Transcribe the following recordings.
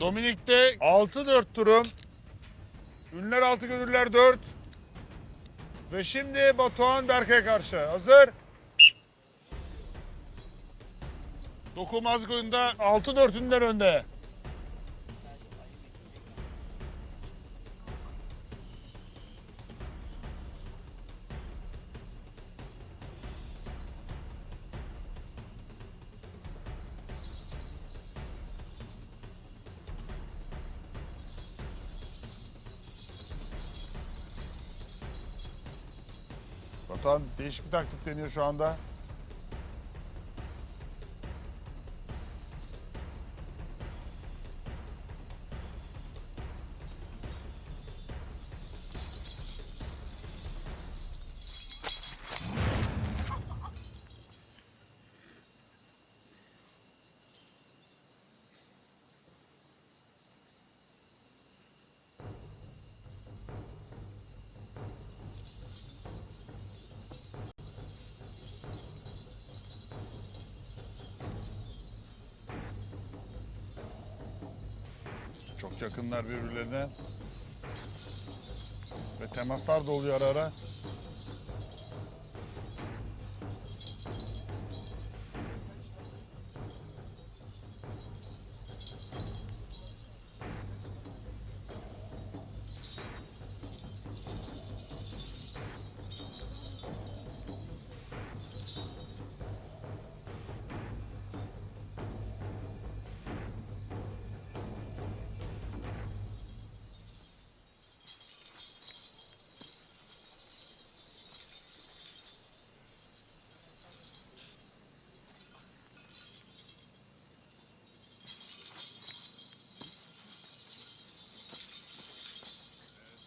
Dominik'te 6-4 durum. Ünlüler 6 gönüller 4. Ve şimdi Batuhan Berk'e karşı. Hazır. Dokunmazlık oyunda 6-4 ünlüler önde. Batuhan değişik bir taktik deniyor şu anda. Yakınlar birbirlerine. Ve temaslar da oluyor ara ara.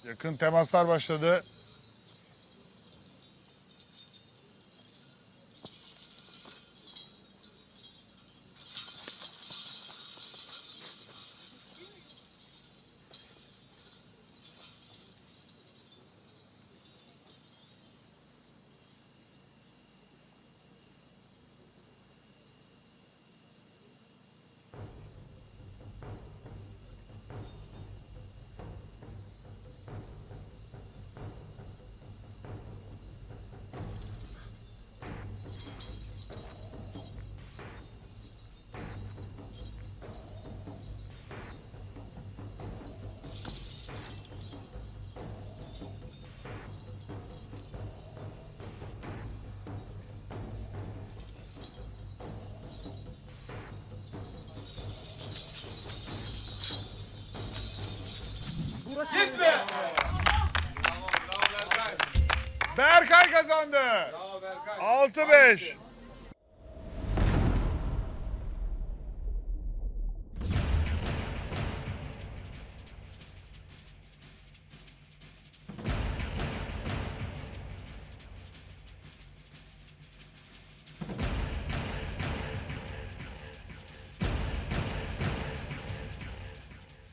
Yakın temaslar başladı.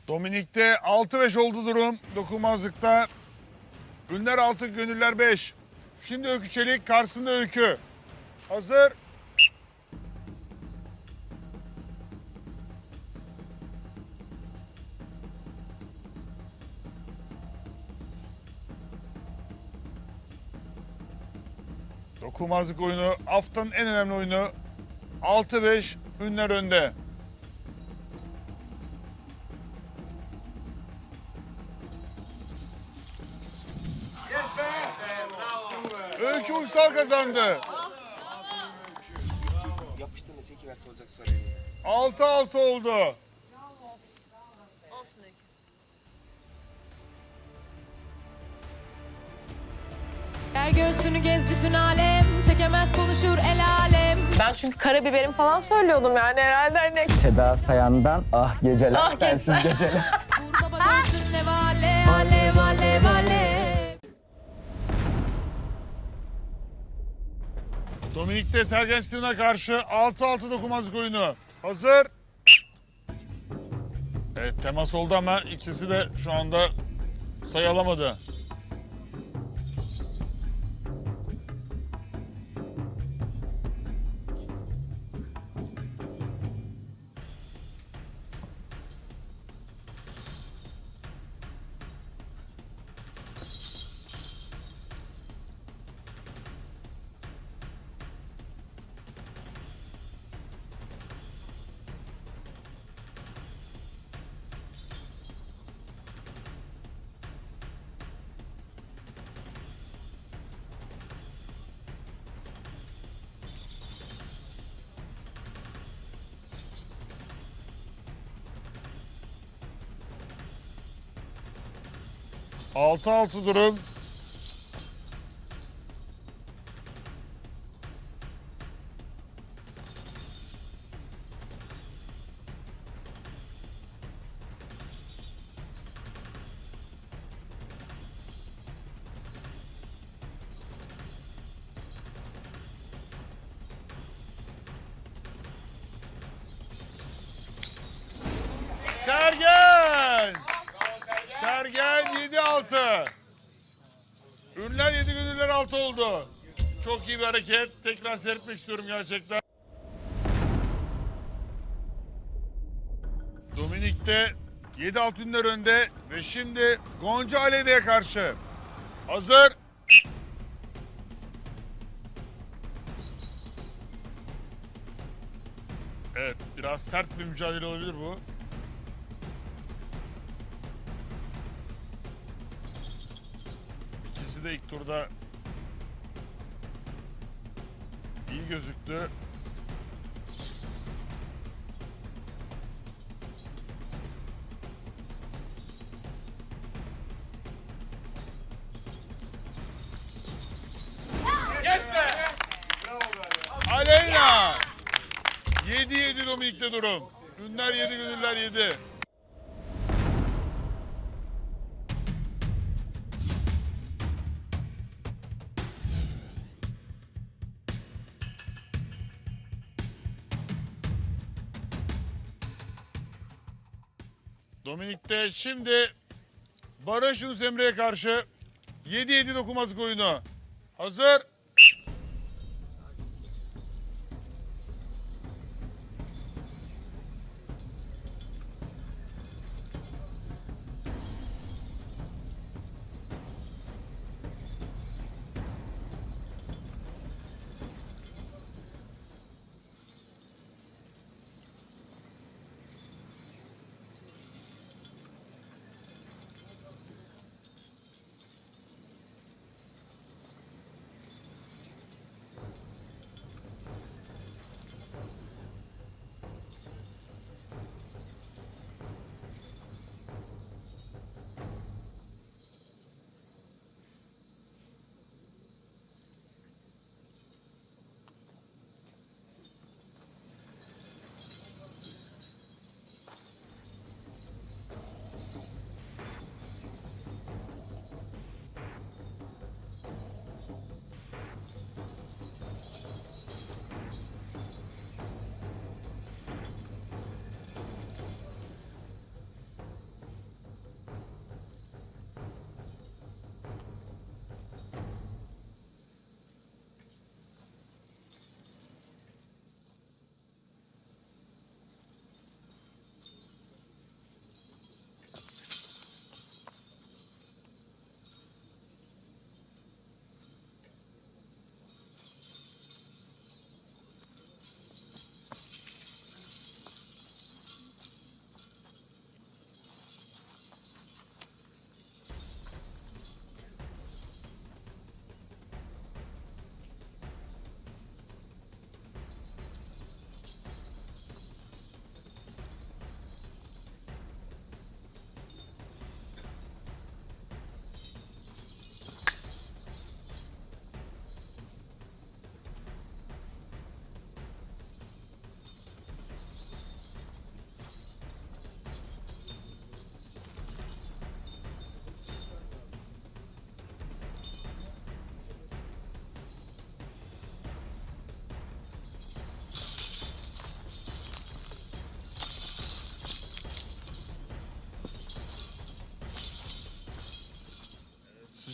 Dominik'te 6-5 oldu durum. Dokunmazlıkta. Ünler 6, gönüller 5. Şimdi Öykü Çelik karşısında Öykü. Hazır. Dokunmazlık oyunu haftanın en önemli oyunu. 6-5 Ünler önde. Soruyu. 6-6 oldu. Yer göğsünü gez bütün alem Çekemez konuşur el alem Ben çünkü karabiberim falan söylüyordum yani herhalde hani. Seda Sayan'dan Ah Geceler Ah Sensiz. Geceler. Baba dönsün ne alev alev Dominik'te Sergen karşı 6-6 dokunmazlık oyunu. Hazır. Evet temas oldu ama ikisi de şu anda sayı alamadı. 6-6 durum. 7'ler 6 oldu. Çok iyi bir hareket. Tekrar seyretmek istiyorum gerçekten. Dominik'te 7 6 ünler önde ve şimdi Gonca Alevi'ye karşı. Hazır. Evet biraz sert bir mücadele olabilir bu. De ilk turda iyi gözüktü. Aleyna! 7-7 Dominik'te durum. Ünler 7, gönüller 7. Dominik'te şimdi Barış Yunus karşı 7-7 dokunmazlık oyunu. Hazır.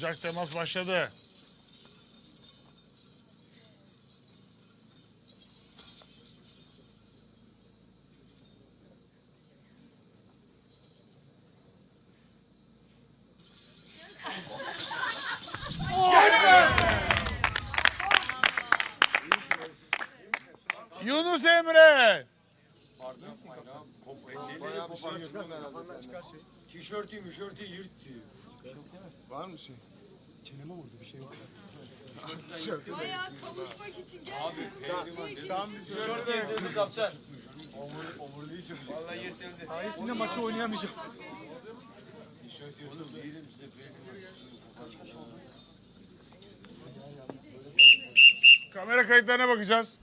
Sıcak temas başladı. Yunus Emre. Tişörtü mişörtü yırt diyor. Var mı şey? Çeneme vurdu bir şey yok. Tam bir Tişörtü yırtıldı kaptan. Sayesinde maçı oynayamayacağım. Kamera kayıtlarına bakacağız.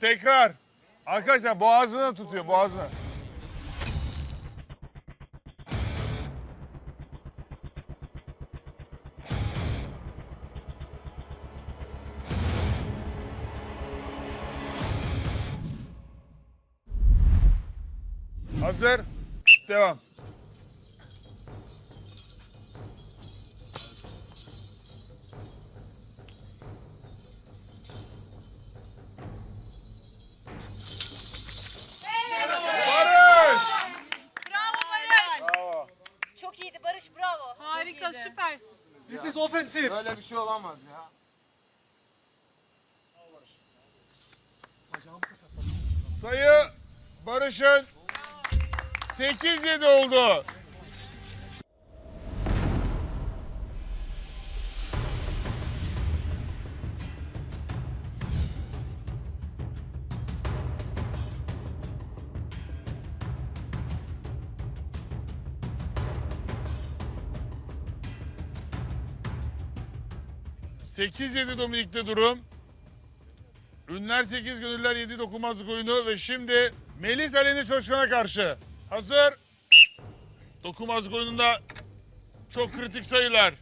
Tekrar. Arkadaşlar boğazını tutuyor boğazını. Şey olamaz ya. Sayı Barış'ın 8-7 oldu. Sekiz yedi Dominik'te durum. Ünler 8, gönüller 7 dokunmazlık oyunu ve şimdi Melis Aleni Çalışkan'a karşı. Hazır. Dokunmazlık oyununda çok kritik sayılar.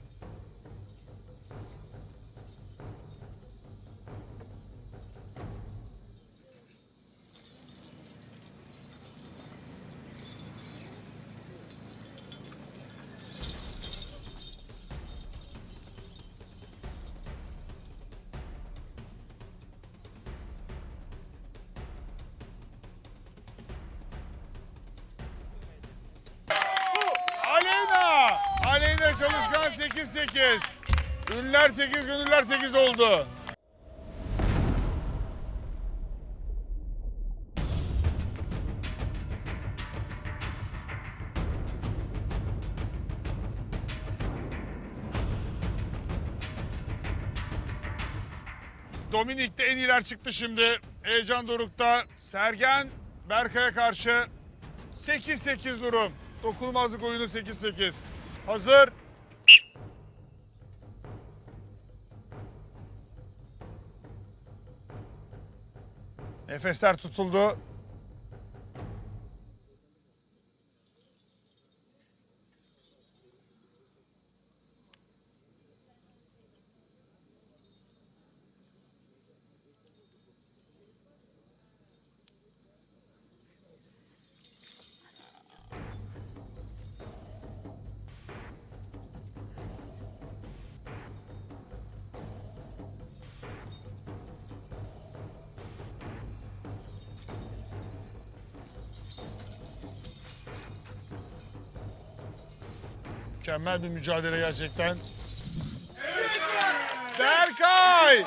8-8. Ünler 8, gönüller 8 oldu. Dominik'te en iyiler çıktı şimdi. Heyecan Doruk'ta. Sergen Berkay'a karşı 8-8 durum. Dokunulmazlık oyunu 8-8. Hazır. Nefesler tutuldu. Mükemmel bir mücadele gerçekten. Berkay!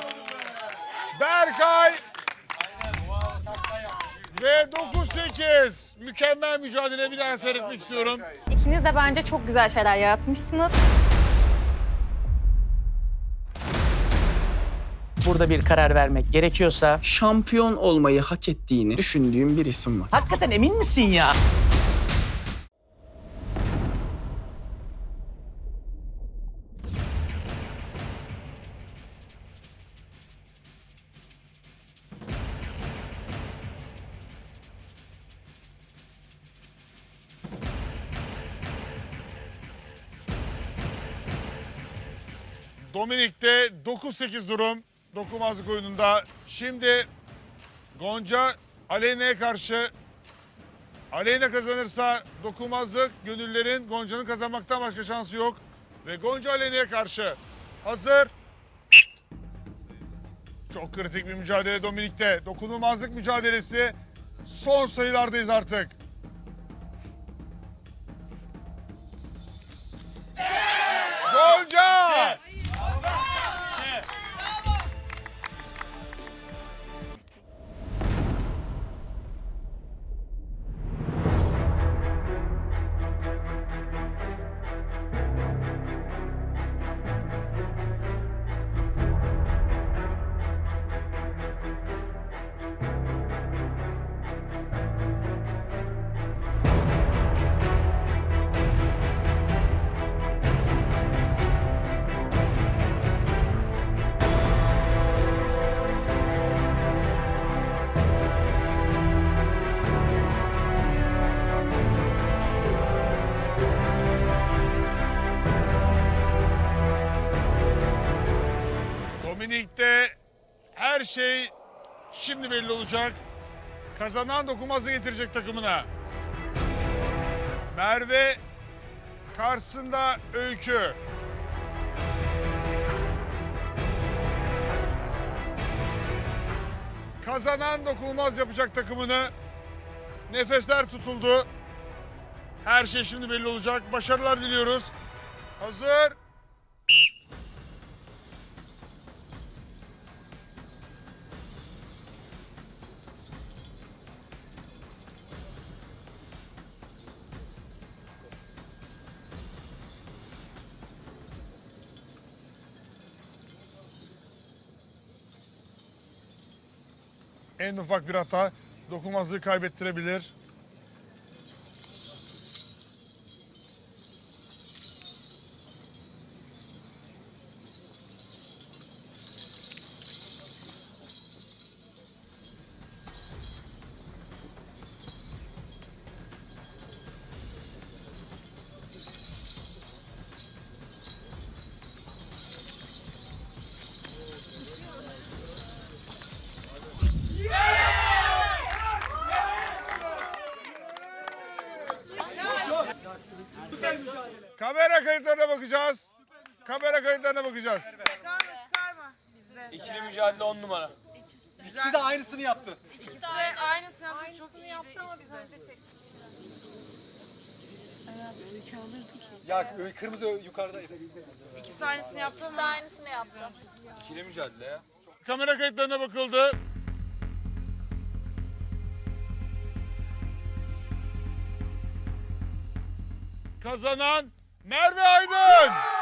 Berkay! Ve 9-8. Mükemmel mücadele bir daha seyretmek istiyorum. İkiniz de bence çok güzel şeyler yaratmışsınız. burada bir karar vermek gerekiyorsa şampiyon olmayı hak ettiğini düşündüğüm bir isim var. hakikaten emin misin ya? Dominik'te 9-8 durum. Dokunmazlık oyununda. Şimdi Gonca Aleyna'ya karşı Aleyna kazanırsa dokunmazlık gönüllerin Gonca'nın kazanmaktan başka şansı yok. Ve Gonca Aleyna'ya karşı hazır. Çok kritik bir mücadele Dominik'te. Dokunulmazlık mücadelesi. Son sayılardayız artık. Şey şimdi belli olacak. Kazanan dokunmazı getirecek takımına. Merve karşısında Öykü. Kazanan dokunulmaz yapacak takımını. Nefesler tutuldu. Her şey şimdi belli olacak. Başarılar diliyoruz. Hazır. En ufak bir hata dokunmazlığı kaybettirebilir. Aynısını yaptı. İkisi de aynısını yaptı. Çok iyi yaptı ama biz önce çektik. Ya kırmızı yukarıdaydı. İkisi aynısını yaptı ama. aynısını yaptı. İkili mücadele ya. Kamera kayıtlarına bakıldı. Kazanan Merve Aydın.